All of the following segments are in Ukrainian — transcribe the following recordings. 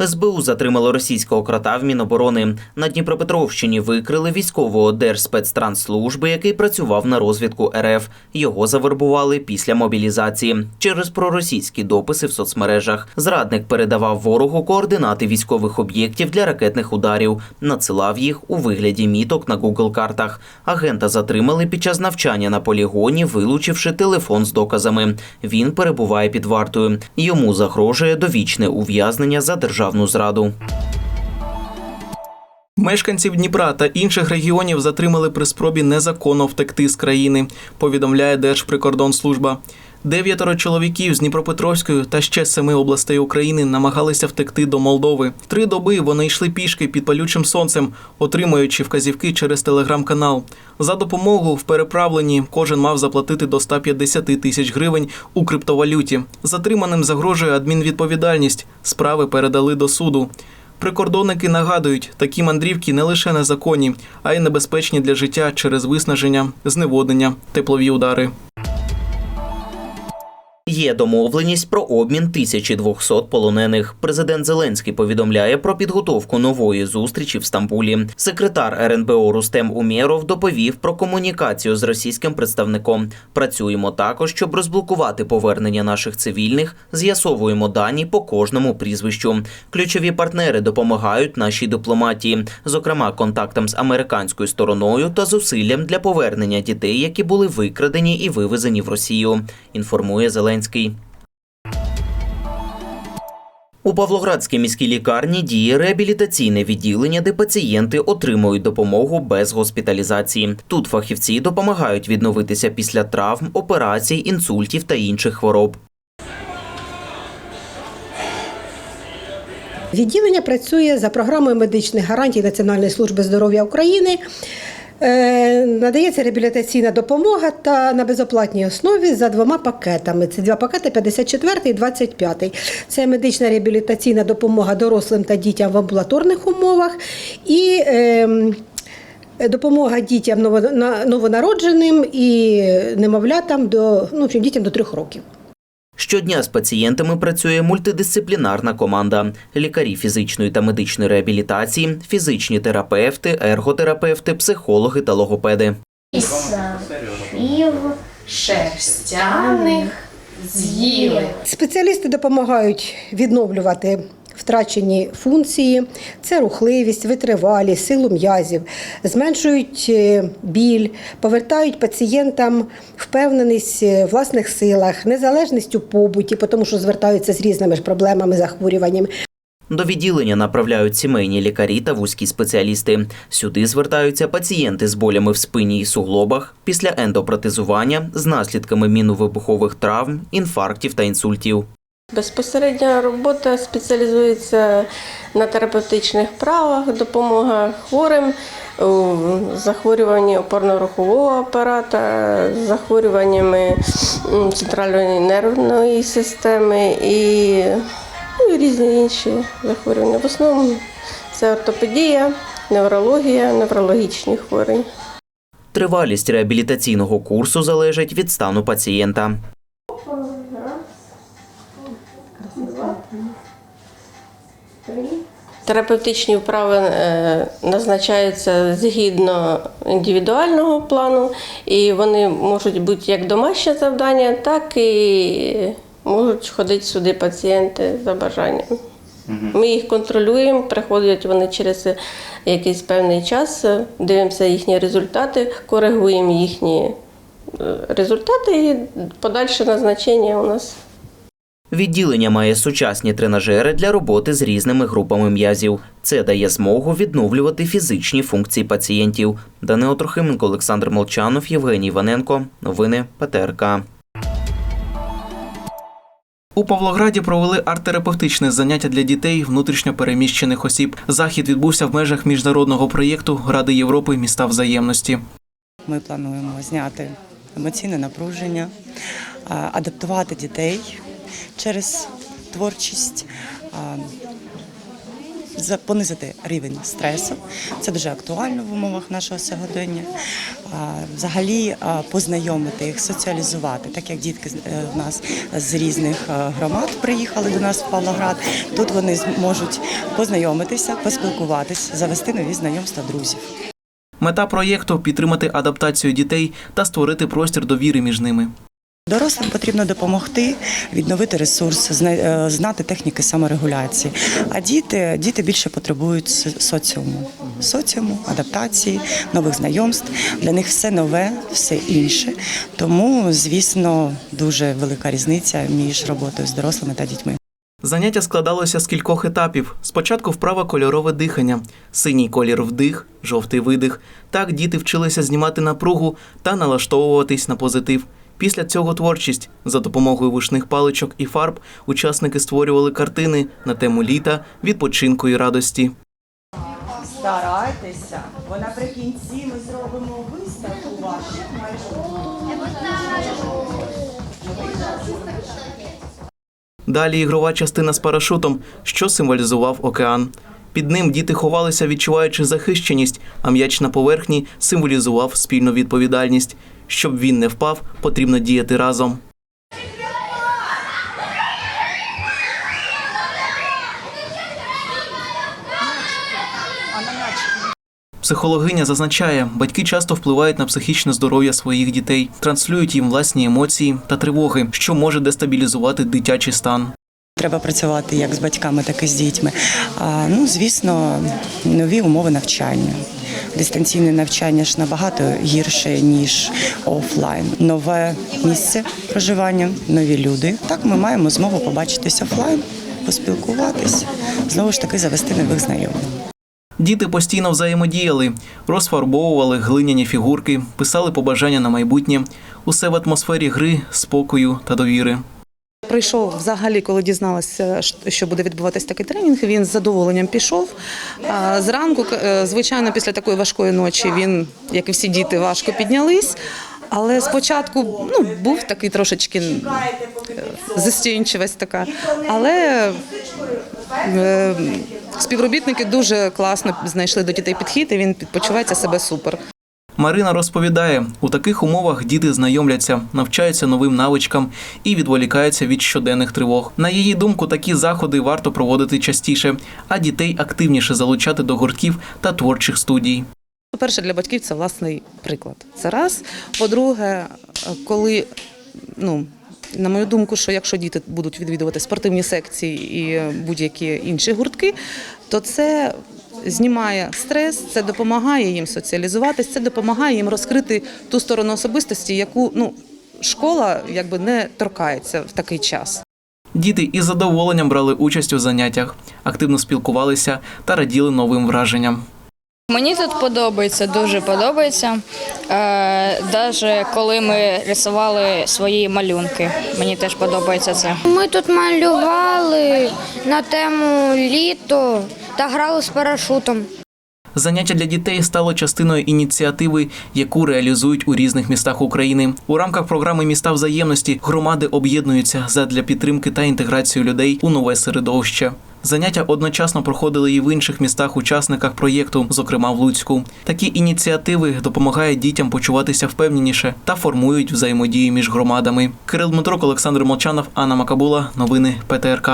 СБУ затримало російського крота в Міноборони. На Дніпропетровщині викрили військового Держспецтрансслужби, який працював на розвідку РФ. Його завербували після мобілізації через проросійські дописи в соцмережах. Зрадник передавав ворогу координати військових об'єктів для ракетних ударів, надсилав їх у вигляді міток на Google картах. Агента затримали під час навчання на полігоні, вилучивши телефон з доказами. Він перебуває під вартою. Йому загрожує довічне ув'язнення за державну зраду. Мешканців Дніпра та інших регіонів затримали при спробі незаконно втекти з країни, повідомляє Держприкордонслужба. Дев'ятеро чоловіків з Дніпропетровської та ще семи областей України намагалися втекти до Молдови. Три доби вони йшли пішки під палючим сонцем, отримуючи вказівки через телеграм-канал. За допомогу в переправленні кожен мав заплатити до 150 тисяч гривень у криптовалюті. Затриманим загрожує адмінвідповідальність. Справи передали до суду. Прикордонники нагадують, такі мандрівки не лише незаконні, а й небезпечні для життя через виснаження, зневоднення, теплові удари. Є домовленість про обмін 1200 полонених. Президент Зеленський повідомляє про підготовку нової зустрічі в Стамбулі. Секретар РНБО Рустем Умєров доповів про комунікацію з російським представником. Працюємо також, щоб розблокувати повернення наших цивільних. З'ясовуємо дані по кожному прізвищу. Ключові партнери допомагають нашій дипломатії, зокрема контактам з американською стороною та зусиллям для повернення дітей, які були викрадені і вивезені в Росію. Інформує Зеленський. У Павлоградській міській лікарні діє реабілітаційне відділення, де пацієнти отримують допомогу без госпіталізації. Тут фахівці допомагають відновитися після травм, операцій, інсультів та інших хвороб. Відділення працює за програмою медичних гарантій Національної служби здоров'я України. Е, Надається реабілітаційна допомога та на безоплатній основі за двома пакетами. Це два пакети 54 і 25. Це медична реабілітаційна допомога дорослим та дітям в амбулаторних умовах і ем, допомога дітям новонародженим і немовлятам до ну, дітям до трьох років. Щодня з пацієнтами працює мультидисциплінарна команда: лікарі фізичної та медичної реабілітації, фізичні терапевти, ерготерапевти, психологи та логопеди. Пів шерстяних з'їли. Спеціалісти допомагають відновлювати втрачені функції, це рухливість, витривалість, силу м'язів, зменшують е, біль, повертають пацієнтам впевненість в власних силах, незалежність у побуті, тому що звертаються з різними ж проблемами, захворюваннями. До відділення направляють сімейні лікарі та вузькі спеціалісти. Сюди звертаються пацієнти з болями в спині і суглобах після ендопротезування з наслідками міновибухових травм, інфарктів та інсультів. Безпосередня робота спеціалізується на терапевтичних правах, допомога хворим у захворюванні опорно-рухового апарата, захворюваннями центральної нервної системи і, ну, різні інші захворювання. В основному це ортопедія, неврологія, неврологічні хворі. Тривалість реабілітаційного курсу залежить від стану пацієнта. Терапевтичні вправи е, назначаються згідно індивідуального плану, і вони можуть бути як домашнє завдання, так і можуть ходити сюди пацієнти за бажанням. Ми їх контролюємо, приходять вони через якийсь певний час, дивимося їхні результати, коригуємо їхні е, результати і подальше назначення у нас. Відділення має сучасні тренажери для роботи з різними групами м'язів. Це дає змогу відновлювати фізичні функції пацієнтів. Данило Трохименко, Олександр Молчанов, Євгеній Іваненко. Новини ПТРК. У Павлограді провели арт-терапевтичне заняття для дітей внутрішньо переміщених осіб. Захід відбувся в межах міжнародного проєкту Ради Європи міста взаємності. Ми плануємо зняти емоційне напруження, адаптувати дітей через творчість, понизити рівень стресу. Це дуже актуально в умовах нашого сьогодення. Взагалі познайомити їх, соціалізувати, так як дітки е, в нас з різних е, громад приїхали до нас в Павлоград. Тут вони зможуть познайомитися, поспілкуватись, завести нові знайомства друзів. Мета проєкту підтримати адаптацію дітей та створити простір довіри між ними. Дорослим потрібно допомогти відновити ресурс, е, знати техніки саморегуляції. А діти, діти більше потребують соціуму, соціуму, адаптації, нових знайомств. Для них все нове, все інше. Тому, звісно, дуже велика різниця між роботою з дорослими та дітьми. Заняття складалося з кількох етапів. Спочатку вправа кольорове дихання, синій колір вдих, жовтий видих. Так діти вчилися знімати напругу та налаштовуватись на позитив. Після цього творчість за допомогою вушних паличок і фарб учасники створювали картини на тему літа, відпочинку і радості. Старайтеся, бо наприкінці ми зробимо виставку ваших Далі ігрова частина з парашутом, що символізував океан. Під ним діти ховалися, відчуваючи захищеність, а м'яч на поверхні символізував спільну відповідальність. Щоб він не впав, потрібно діяти разом. Психологиня зазначає, батьки часто впливають на психічне здоров'я своїх дітей, транслюють їм власні емоції та тривоги, що може дестабілізувати дитячий стан. Треба працювати як з батьками, так і з дітьми. А, ну, звісно, нові умови навчання. Дистанційне навчання ж набагато гірше, ніж офлайн. Нове місце проживання, нові люди. Так ми маємо змогу побачитись офлайн, поспілкуватись, знову ж таки завести нових знайомих. Діти постійно взаємодіяли, розфарбовували глиняні фігурки, писали побажання на майбутнє. Усе в атмосфері гри, спокою та довіри. Прийшов взагалі, коли дізналася, що буде відбуватись такий тренінг. Він з задоволенням пішов. Зранку, е, звичайно, після такої важкої ночі він, як і всі діти, важко піднялись. Але спочатку ну, був такий трошечки е, застінчивість така. Але е, співробітники дуже класно знайшли до дітей підхід, і він почувається себе супер. Марина розповідає, у таких умовах діти знайомляться, навчаються новим навичкам і відволікаються від щоденних тривог. На її думку, такі заходи варто проводити частіше, а дітей активніше залучати до гуртків та творчих студій. По-перше, для батьків це власний приклад. Це раз. По-друге, коли, ну, на мою думку, що якщо діти будуть відвідувати спортивні секції і будь-які інші гуртки, то це знімає стрес, це допомагає їм соціалізуватись, це допомагає їм розкрити ту сторону особистості, яку ну, школа якби не торкається в такий час. Діти із задоволенням брали участь у заняттях, активно спілкувалися та раділи новим враженням. Мені тут подобається, дуже подобається. Е, Навіть коли ми рисували свої малюнки, мені теж подобається це. Ми тут малювали на тему літо та грали з парашутом. Заняття для дітей стало частиною ініціативи, яку реалізують у різних містах України. У рамках програми Міста взаємності громади об'єднуються задля підтримки та інтеграції людей у нове середовище. Заняття одночасно проходили і в інших містах-учасниках проєкту, зокрема в Луцьку. Такі ініціативи допомагають дітям почуватися впевненіше та формують взаємодію між громадами. Кирил Дмитрук, Олександр Молчанов, Анна Макабула. Новини ПТРК.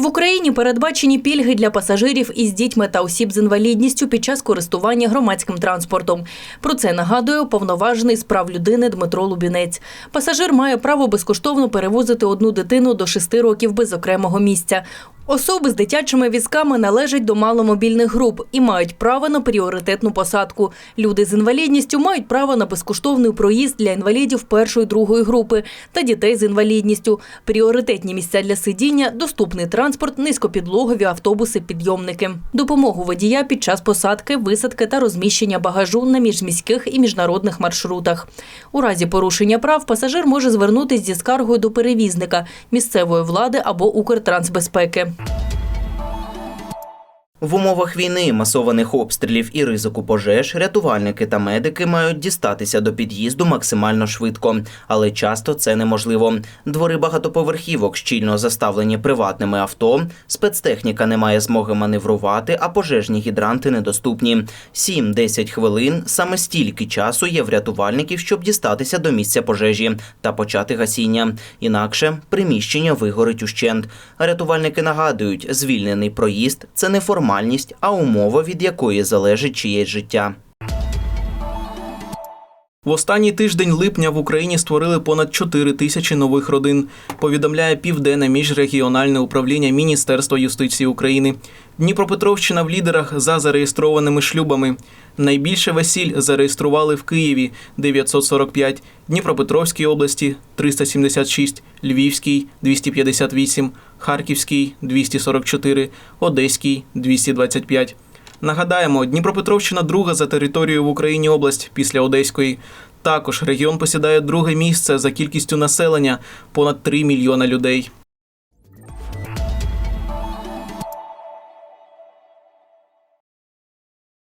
В Україні передбачені пільги для пасажирів із дітьми та осіб з інвалідністю під час користування громадським транспортом. Про це нагадує повноважений з прав людини Дмитро Лубінець. Пасажир має право безкоштовно перевозити одну дитину до шести років без окремого місця. Особи з дитячими візками належать до маломобільних груп і мають право на пріоритетну посадку. Люди з інвалідністю мають право на безкоштовний проїзд для інвалідів першої другої групи та дітей з інвалідністю. Пріоритетні місця для сидіння, доступний транспорт, низькопідлогові автобуси, підйомники. Допомогу водія під час посадки, висадки та розміщення багажу на міжміських і міжнародних маршрутах. У разі порушення прав пасажир може звернутися зі скаргою до перевізника, місцевої влади або Укртрансбезпеки. В умовах війни, масованих обстрілів і ризику пожеж рятувальники та медики мають дістатися до під'їзду максимально швидко, але часто це неможливо. Двори багатоповерхівок щільно заставлені приватними авто, спецтехніка не має змоги маневрувати, а пожежні гідранти недоступні. 7-10 хвилин саме стільки часу є в рятувальників, щоб дістатися до місця пожежі та почати гасіння. Інакше приміщення вигорить ущент. Рятувальники нагадують, звільнений проїзд це не формальність, а умова, від якої залежить чиєсь життя. В останній тиждень липня в Україні створили понад 4 тисячі нових родин. Повідомляє південне міжрегіональне управління Міністерства юстиції України. Дніпропетровщина в лідерах за зареєстрованими шлюбами. Найбільше весіль зареєстрували в Києві 945, Дніпропетровській області 376, Львівській 258, Харківській 244, Одеській 225. Нагадаємо, Дніпропетровщина друга за територією в Україні область після Одеської. Також регіон посідає друге місце за кількістю населення понад 3 мільйона людей.